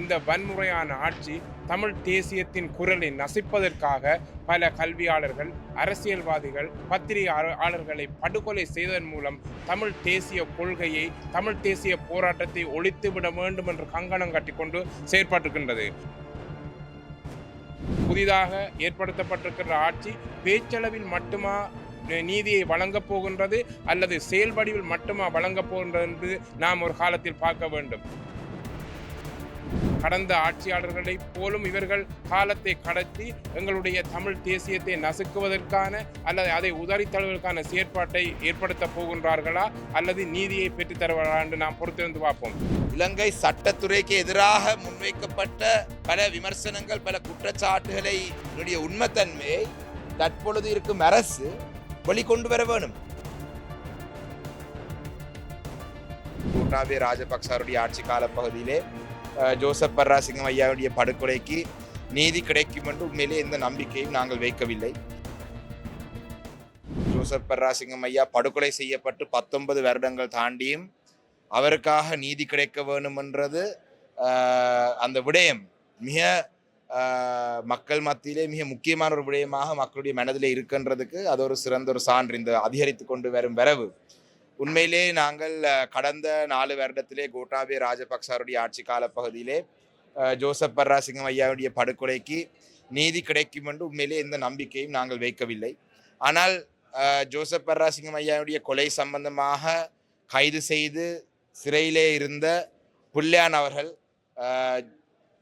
இந்த வன்முறையான ஆட்சி தமிழ் தேசியத்தின் குரலை நசிப்பதற்காக பல கல்வியாளர்கள் அரசியல்வாதிகள் பத்திரிகையாளர்களை படுகொலை செய்ததன் மூலம் தமிழ் தேசிய கொள்கையை தமிழ் தேசிய போராட்டத்தை ஒழித்துவிட வேண்டும் என்று கங்கணம் கட்டிக்கொண்டு செயற்பட்டிருக்கின்றது. புதிதாக ஏற்படுத்தப்பட்டிருக்கிற ஆட்சி பேச்சளவில் மட்டுமா நீதியை வழங்கப் போகின்றது அல்லது செயல்படிவில் மட்டுமா வழங்கப் போகின்றது என்று நாம் ஒரு காலத்தில் பார்க்க வேண்டும். கடந்த ஆட்சியாளர்களை போலும் இவர்கள் காலத்தை கடத்தி எங்களுடைய தமிழ் தேசியத்தை நசுக்குவதற்கான அல்லது அதை உதறி தழுவதற்கான செயற்பாட்டை ஏற்படுத்த போகின்றார்களா அல்லது நீதியை பெற்றுத்தருவார்களா என்று நாம் பொறுத்திருந்து பார்ப்போம். இலங்கை சட்டத்துறைக்கு எதிராக முன்வைக்கப்பட்ட பல விமர்சனங்கள் பல குற்றச்சாட்டுகளை என்னுடைய உண்மைத்தன்மையை தற்பொழுது இருக்கும் அரசு வெளிக்கொண்டு வர வேணும் கோட்டாபே ராஜபக்சாருடைய ஆட்சி கால பகுதியிலே ஜோசப் பர்ராசிங்கம் ஐயாவுடைய படுகொலைக்கு நீதி கிடைக்கும் என்று உண்மையிலே எந்த நம்பிக்கையும் நாங்கள் வைக்கவில்லை. ஜோசப் பர்ராசிங்கம் ஐயா படுகொலை செய்யப்பட்டு பத்தொன்பது வருடங்கள் தாண்டியும் அவருக்காக நீதி கிடைக்க வேணுமென்றது அந்த விடயம் மிக மக்கள் மத்தியிலே மிக முக்கியமான ஒரு விடயமாக மக்களுடைய மனதிலே இருக்கின்றதுக்கு அது ஒரு சிறந்த ஒரு சான்று. இந்த அதிகரித்து கொண்டு வரும் வரவு உண்மையிலே நாங்கள் கடந்த நாலு வருடத்திலே கோட்டாபே ராஜபக்சாருடைய ஆட்சி கால பகுதியிலே ஜோசப் பர்ராசிங்கம் ஐயாவுடைய படுகொலைக்கு நீதி கிடைக்கும் என்று உண்மையிலே எந்த நம்பிக்கையும் நாங்கள் வைக்கவில்லை. ஆனால் ஜோசப் பர்ராசிங்கம் ஐயாவுடைய கொலை சம்பந்தமாக கைது செய்து சிறையிலே இருந்த புல்லியான் அவர்கள்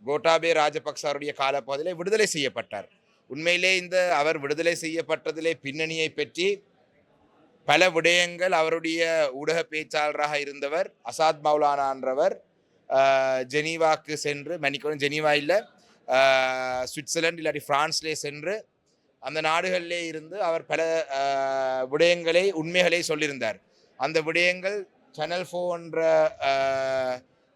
கோட்டாபே ராஜபக்சாருடைய காலப்பகுதியிலே விடுதலை செய்யப்பட்டார். உண்மையிலே இந்த அவர் விடுதலை செய்யப்பட்டதிலே பின்னணியை பற்றி பல விடயங்கள் அவருடைய ஊடக பேச்சாளராக இருந்தவர் அசாத் மௌலானான்றவர் ஜெனீவாக்கு சென்று மன்னிக்கணும் ஜெனீவா இல்லை சுவிட்சர்லாந்து இல்லாட்டி ஃப்ரான்ஸ்லேயே சென்று அந்த நாடுகளிலே இருந்து அவர் பல விடயங்களை உண்மைகளை சொல்லியிருந்தார். அந்த விடயங்கள் சேனல் ஃபோன்ற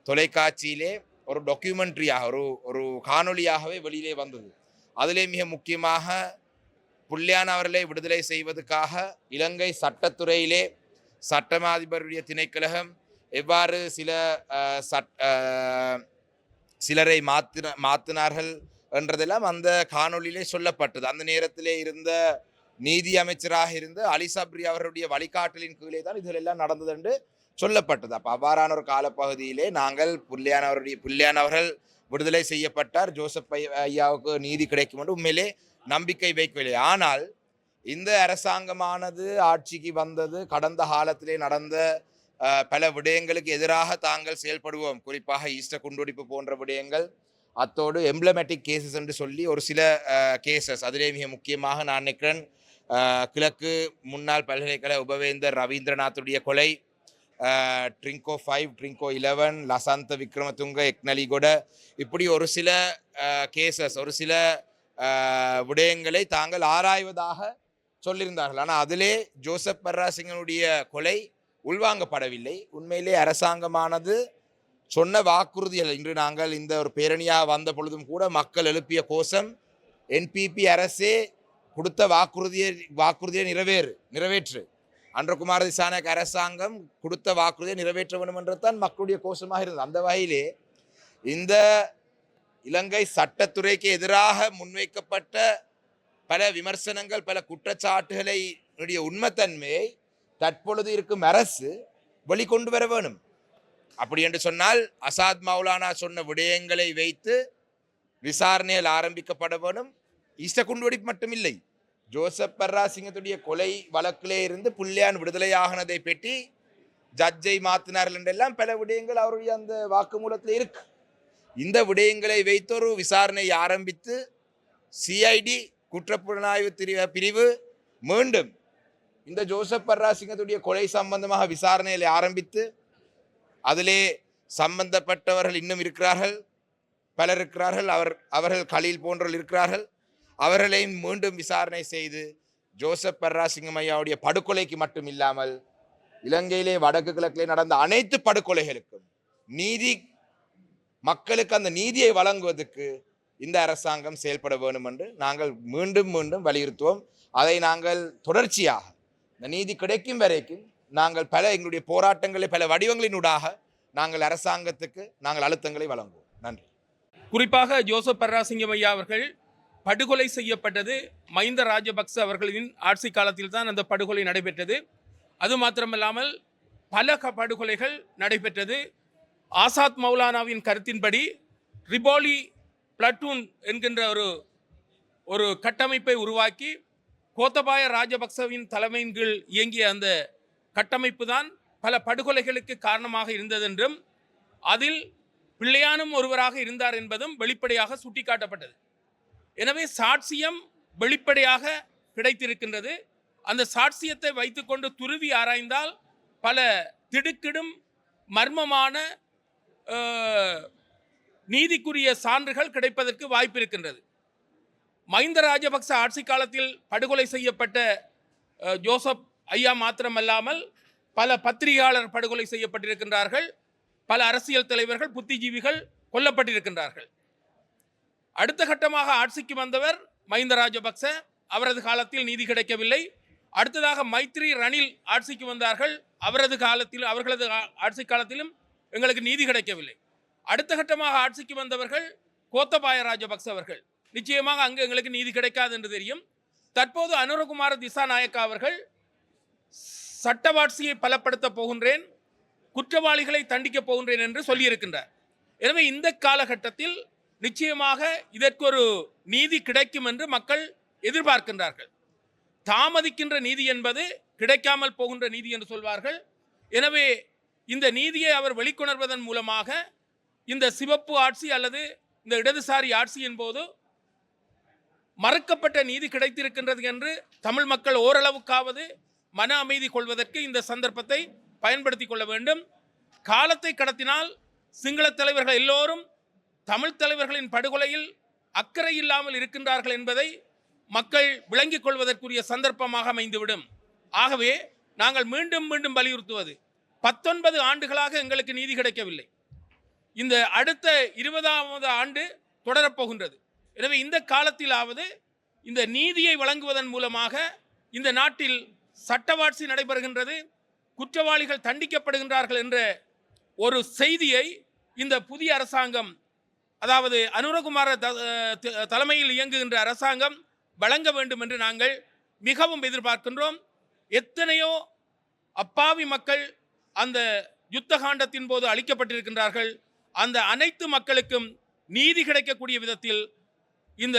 தொலைக்காட்சியிலே ஒரு டாக்குமெண்ட்ரியாக ஒரு ஒரு காணொளியாகவே வெளியிலே வந்தது. அதிலே மிக முக்கியமாக புல்லியான் அவர்களை விடுதலை செய்வதற்காக இலங்கை சட்டத்துறையிலே சட்டமாதிபருடைய திணைக்கழகம் எவ்வாறு சில சட் சிலரை மாத்தின மாத்தினார்கள் என்றதெல்லாம் அந்த காணொளியிலே சொல்லப்பட்டது. அந்த நேரத்திலே இருந்த நீதி அமைச்சராக இருந்த அலி சப்ரி அவருடைய வழிகாட்டலின் கீழே தான் இதிலெல்லாம் நடந்தது என்று சொல்லப்பட்டது. அப்போ அவ்வாறான ஒரு காலப்பகுதியிலே நாங்கள் புள்ளியானவருடைய அவருடைய அவர்கள் விடுதலை செய்யப்பட்டார். ஜோசப் ஐயாவுக்கு நீதி கிடைக்கும் என்று உண்மையிலே நம்பிக்கை வைக்கவில்லை. ஆனால் இந்த அரசாங்கமானது ஆட்சிக்கு வந்தது கடந்த காலத்திலே நடந்த பல விடயங்களுக்கு எதிராக தாங்கள் செயல்படுவோம். குறிப்பாக ஈஸ்டர் குண்டுடிப்பு போன்ற விடயங்கள். அத்தோடு எம்ப்ளமேட்டிக் கேசஸ் என்று சொல்லி ஒரு சில கேசஸ். அதிலே மிக முக்கியமாக நான் நினைக்கிறேன் கிழக்கு முன்னாள் பல்கலைக்கழக உபவேந்தர் ரவீந்திரநாத்துடைய கொலை ட்ரிங்கோ ஃபைவ் ட்ரிங்கோ இலவன் லசாந்த விக்ரமதுங்க எக்னலிகொட. இப்படி ஒரு சில கேசஸ் ஒரு சில விடயங்களை தாங்கள் ஆராய்வதாக சொல்லியிருந்தார்கள். ஆனால் அதிலே ஜோசப் பர்ராசிங்கனுடைய கொலை உள்வாங்கப்படவில்லை. உண்மையிலே அரசாங்கமானது சொன்ன வாக்குறுதிகள் இன்று நாங்கள் இந்த ஒரு பேரணியாக வந்த பொழுதும் கூட மக்கள் எழுப்பிய கோஷம் என்பிபி அரசே கொடுத்த வாக்குறுதியை வாக்குறுதியை நிறைவேறு நிறைவேற்று. அன்றகுமார திசானக் அரசாங்கம் கொடுத்த வாக்குறுதியை நிறைவேற்ற வேண்டும் என்றுதான் மக்களுடைய கோஷமாக இருந்தது. அந்த வகையிலே இந்த இலங்கை சட்டத்துறைக்கு எதிராக முன்வைக்கப்பட்ட பல விமர்சனங்கள் பல குற்றச்சாட்டுகளை உண்மைத்தன்மையை தற்பொழுது இருக்கும் அரசு வெளிக்கொண்டு வர வேணும். அப்படி என்று சொன்னால் அசாத் மௌலானா சொன்ன விடயங்களை வைத்து விசாரணையில் ஆரம்பிக்கப்பட வேணும். ஈஸ்ட குண்டுவெடிப்பு மட்டுமில்லை. ஜோசப் பர்ராசிங்கத்துடைய கொலை வழக்கிலே இருந்து புள்ளியான் விடுதலையாகினதை பெட்டி ஜட்ஜை மாத்தினார்கள் என்றெல்லாம் பல விடயங்கள் அவருடைய அந்த வாக்குமூலத்தில் இருக்கு. இந்த விடயங்களை வைத்தொரு விசாரணையை விசாரணை ஆரம்பித்து சிஐடி குற்றப்புலனாய்வு திரி- பிரிவு மீண்டும் இந்த ஜோசப் பர்ராசிங்கத்துடைய கொலை சம்பந்தமாக விசாரணைகளை ஆரம்பித்து அதிலே சம்பந்தப்பட்டவர்கள் இன்னும் இருக்கிறார்கள். பலர் இருக்கிறார்கள். அவர் அவர்கள் களியில் போன்றவர்கள் இருக்கிறார்கள். அவர்களையும் மீண்டும் விசாரணை செய்து ஜோசப் பர்ராசிங்கம் ஐயாவுடைய படுகொலைக்கு மட்டும் இல்லாமல் இலங்கையிலே வடக்கு கிழக்கிலே நடந்த அனைத்து படுகொலைகளுக்கும் நீதி மக்களுக்கு அந்த நீதியை வழங்குவதற்கு இந்த அரசாங்கம் செயல்பட வேண்டும் என்று நாங்கள் மீண்டும் மீண்டும் வலியுறுத்துவோம். அதை நாங்கள் தொடர்ச்சியாக இந்த நீதி கிடைக்கும் வரைக்கும் நாங்கள் பல எங்களுடைய போராட்டங்களை பல வடிவங்களினூடாக நாங்கள் அரசாங்கத்துக்கு நாங்கள் அழுத்தங்களை வழங்குவோம். நன்றி. குறிப்பாக ஜோசப் பர்ராசிங்கம் ஐயா அவர்கள் படுகொலை செய்யப்பட்டது. மஹிந்த ராஜபக்ச அவர்களின் ஆட்சி காலத்தில் தான் அந்த படுகொலை நடைபெற்றது. அது மாத்திரமல்லாமல் பல படுகொலைகள் நடைபெற்றது. ஆசாத் மௌலானாவின் கருத்தின்படி ரிபோலி பிளட்டூன் என்கின்ற ஒரு ஒரு கட்டமைப்பை உருவாக்கி கோத்தபாய ராஜபக்சவின் தலைமையின் கீழ் இயங்கிய அந்த கட்டமைப்பு தான் பல படுகொலைகளுக்கு காரணமாக இருந்ததென்றும் அதில் பிள்ளையானும் ஒருவராக இருந்தார் என்பதும் வெளிப்படையாக சுட்டிக்காட்டப்பட்டது. எனவே சாட்சியம் வெளிப்படையாக கிடைத்திருக்கின்றது. அந்த சாட்சியத்தை வைத்துக்கொண்டு துருவி ஆராய்ந்தால் பல திடுக்கிடும் மர்மமான நீதிக்குரிய சான்றுகள் கிடைப்பதற்கு வாய்ப்பு இருக்கின்றது மஹிந்த ராஜபக்ச ஆட்சி காலத்தில் படுகொலை செய்யப்பட்ட ஜோசப் ஐயா மாத்திரமல்லாமல் பல பத்திரிகையாளர் படுகொலை செய்யப்பட்டிருக்கின்றார்கள். பல அரசியல் தலைவர்கள் புத்திஜீவிகள் கொல்லப்பட்டிருக்கின்றார்கள். அடுத்த கட்டமாக ஆட்சிக்கு வந்தவர் மஹிந்த ராஜபக்ச. அவரது காலத்தில் நீதி கிடைக்கவில்லை. அடுத்ததாக மைத்ரி ரணில் ஆட்சிக்கு வந்தார்கள். அவரது காலத்தில் அவர்களது ஆட்சி காலத்திலும் எங்களுக்கு நீதி கிடைக்கவில்லை. அடுத்த கட்டமாக ஆட்சிக்கு வந்தவர்கள் கோத்தபாய ராஜபக்ச அவர்கள். நிச்சயமாக அங்கு எங்களுக்கு நீதி கிடைக்காது என்று தெரியும். தற்போது அனுரகுமார திசாநாயக்கா அவர்கள் சட்டவாட்சியை பலப்படுத்த போகின்றேன் குற்றவாளிகளை தண்டிக்கப் போகின்றேன் என்று சொல்லியிருக்கின்றார். எனவே இந்த காலகட்டத்தில் நிச்சயமாக இதற்கு ஒரு நீதி கிடைக்கும் என்று மக்கள் எதிர்பார்க்கின்றார்கள். தாமதிக்கின்ற நீதி என்பது கிடைக்காமல் போகின்ற நீதி என்று சொல்வார்கள். எனவே இந்த நீதியை அவர் வெளிக்கொணர்வதன் மூலமாக இந்த சிவப்பு ஆட்சி அல்லது இந்த இடதுசாரி ஆட்சியின் போது மறுக்கப்பட்ட நீதி கிடைத்திருக்கின்றது என்று தமிழ் மக்கள் ஓரளவுக்காவது மன அமைதி கொள்வதற்கு இந்த சந்தர்ப்பத்தை பயன்படுத்தி கொள்ள வேண்டும். காலத்தை கடத்தினால் சிங்கள தலைவர்கள் எல்லோரும் தமிழ் தலைவர்களின் படுகொலையில் அக்கறை இல்லாமல் இருக்கின்றார்கள் என்பதை மக்கள் விளங்கிக் கொள்வதற்குரிய சந்தர்ப்பமாக அமைந்துவிடும். ஆகவே நாங்கள் மீண்டும் மீண்டும் வலியுறுத்துவது பத்தொன்பது ஆண்டுகளாக எங்களுக்கு நீதி கிடைக்கவில்லை. இந்த அடுத்த இருபதாவது ஆண்டு தொடரப்போகின்றது. எனவே இந்த காலத்திலாவது இந்த நீதியை வழங்குவதன் மூலமாக இந்த நாட்டில் சட்டவாட்சி நடைபெறுகின்றது குற்றவாளிகள் தண்டிக்கப்படுகின்றார்கள் என்ற ஒரு செய்தியை இந்த புதிய அரசாங்கம் அதாவது அனுரகுமார த- த- தலைமையில் இயங்குகின்ற அரசாங்கம் வழங்க வேண்டும் என்று நாங்கள் மிகவும் எதிர்பார்க்கின்றோம். எத்தனையோ அப்பாவி மக்கள் அந்த யுத்த காண்டத்தின் போது அளிக்கப்பட்டிருக்கின்றார்கள். அந்த அனைத்து மக்களுக்கும் நீதி கிடைக்கக்கூடிய விதத்தில் இந்த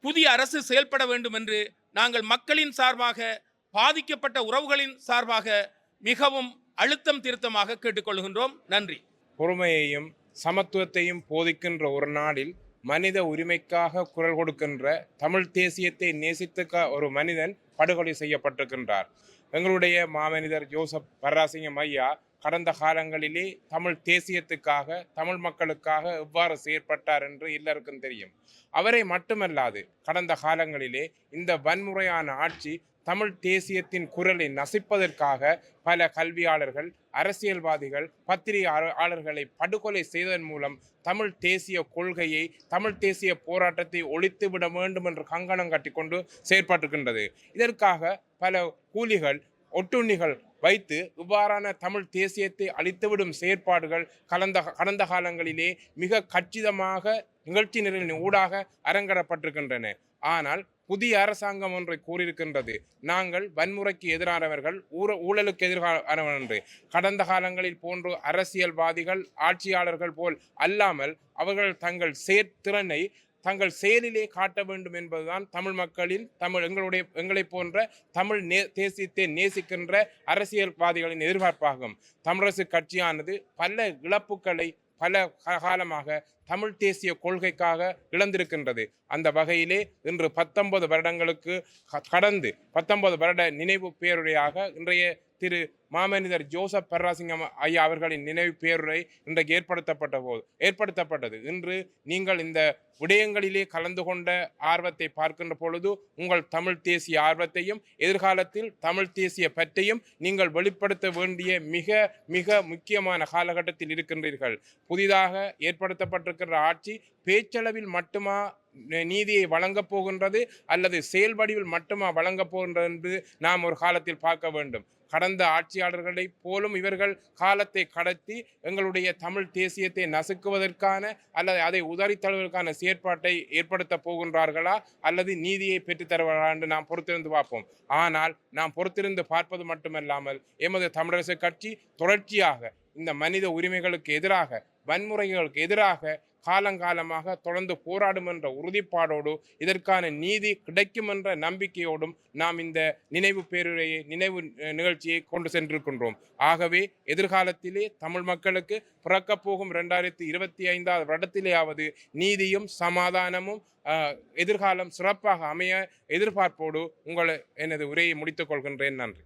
புதிய அரசு செயல்பட வேண்டும் என்று நாங்கள் மக்களின் சார்பாக பாதிக்கப்பட்ட உறவுகளின் சார்பாக மிகவும் அழுத்தம் திருத்தமாக கேட்டுக்கொள்கின்றோம். நன்றி. பொறுமையையும் சமத்துவத்தையும் போதிக்கின்ற ஒரு நாளில் மனித உரிமைக்காக குரல் கொடுக்கின்ற தமிழ் தேசியத்தை நேசித்துக்க ஒரு மனிதன் படுகொலை செய்யப்பட்டிருக்கின்றார். எங்களுடைய மாமனிதர் ஜோசப் பர்ராசிங்கம் ஐயா கடந்த காலங்களிலே தமிழ் தேசியத்துக்காக தமிழ் மக்களுக்காக எவ்வாறு செயற்பட்டார் என்று எல்லாருக்கும் தெரியும். அவரை மட்டுமல்லாது கடந்த காலங்களிலே இந்த வன்முறையான ஆட்சி தமிழ் தேசியத்தின் குரலை நசிப்பதற்காக பல கல்வியாளர்கள் அரசியல்வாதிகள் பத்திரிகையாளர்களை படுகொலை செய்ததன் மூலம் தமிழ் தேசிய கொள்கையை தமிழ் தேசிய போராட்டத்தை ஒழித்துவிட வேண்டும் என்று கங்கணம் கட்டிக்கொண்டு செயற்பட்டிருக்கின்றது. இதற்காக பல கூலிகள் ஒட்டுண்ணிகள் வைத்து இவ்வாறான தமிழ் தேசியத்தை அழித்துவிடும் செயற்பாடுகள் கலந்த கடந்த காலங்களிலே மிக கச்சிதமாக நிகழ்ச்சி நிரலின் ஊடாக அரங்கடப்பட்டிருக்கின்றன ஆனால் புதிய அரசாங்கம் ஒன்றை கூறியிருக்கின்றது. நாங்கள் வன்முறைக்கு எதிரானவர்கள் ஊர ஊழலுக்கு எதிரானவர்கள் என்று. கடந்த காலங்களில் போன்று அரசியல்வாதிகள் ஆட்சியாளர்கள் போல் அல்லாமல் அவர்கள் தங்கள் செயற்திறனை தங்கள் செயலிலே காட்ட வேண்டும் என்பதுதான் தமிழ் மக்களின் தமிழ் எங்களுடைய எங்களைப் போன்ற தமிழ் நே தேசியத்தை நேசிக்கின்ற அரசியல்வாதிகளின் எதிர்பார்ப்பாகும். தமிழரசு கட்சியானது பல இழப்புக்களை பல காலமாக தமிழ் தேசிய கொள்கைக்காக இழந்திருக்கின்றது. அந்த வகையிலே இன்று பத்தொன்பது வருடங்களுக்கு க- கடந்து பத்தொன்பது வருட நினைவு பேருரையாக இன்றைய திரு மாமனிதர் ஜோசப் பர்ராசிங்கம் ஐயா அவர்களின் நினைவு பேருரை இன்றைக்கு ஏற்படுத்தப்பட்ட போது ஏற்படுத்தப்பட்டது. இன்று நீங்கள் இந்த விடயங்களிலே கலந்து கொண்ட ஆர்வத்தை பார்க்கின்ற பொழுது உங்கள் தமிழ் தேசிய ஆர்வத்தையும் எதிர்காலத்தில் தமிழ் தேசிய பற்றையும் நீங்கள் வெளிப்படுத்த வேண்டிய மிக மிக முக்கியமான காலகட்டத்தில் இருக்கின்றீர்கள். புதிதாக ஏற்படுத்தப்பட்ட கொண்டிருக்கிற ஆட்சி பேச்சளவில் மட்டுமா நீதியை வழங்கப் போகின்றது அல்லது செயல் வடிவில் மட்டுமா வழங்கப் போகின்றது என்று நாம் ஒரு காலத்தில் பார்க்க வேண்டும். கடந்த ஆட்சியாளர்களைப் போலும் இவர்கள் காலத்தை கடத்தி எங்களுடைய தமிழ் தேசியத்தை நசுக்குவதற்கான அல்லது அதை உதறித்தழுவதற்கான செயற்பாட்டை ஏற்படுத்த போகின்றார்களா அல்லது நீதியை பெற்றுத்தருவார்களா என்று நாம் பொறுத்திருந்து பார்ப்போம். ஆனால் நாம் பொறுத்திருந்து பார்ப்பது மட்டுமல்லாமல் எமது தமிழரசு கட்சி தொடர்ச்சியாக இந்த மனித உரிமைகளுக்கு எதிராக வன்முறைகளுக்கு எதிராக காலங்காலமாக தொடர்ந்து போராடும் என்ற உறுதிப்பாடோடு இதற்கான நீதி கிடைக்கும் என்ற நம்பிக்கையோடும் நாம் இந்த நினைவு பேருரையை நினைவு நிகழ்ச்சியை கொண்டு சென்றிருக்கின்றோம். ஆகவே எதிர்காலத்திலே தமிழ் மக்களுக்கு பிறக்கப் போகும் ரெண்டாயிரத்தி இருபத்தி ஐந்தாவது வருடத்திலேயாவது நீதியும் சமாதானமும் எதிர்காலம் சிறப்பாக அமைய எதிர்பார்ப்போடு உங்களை எனது உரையை முடித்துக் கொள்கின்றேன். நன்றி.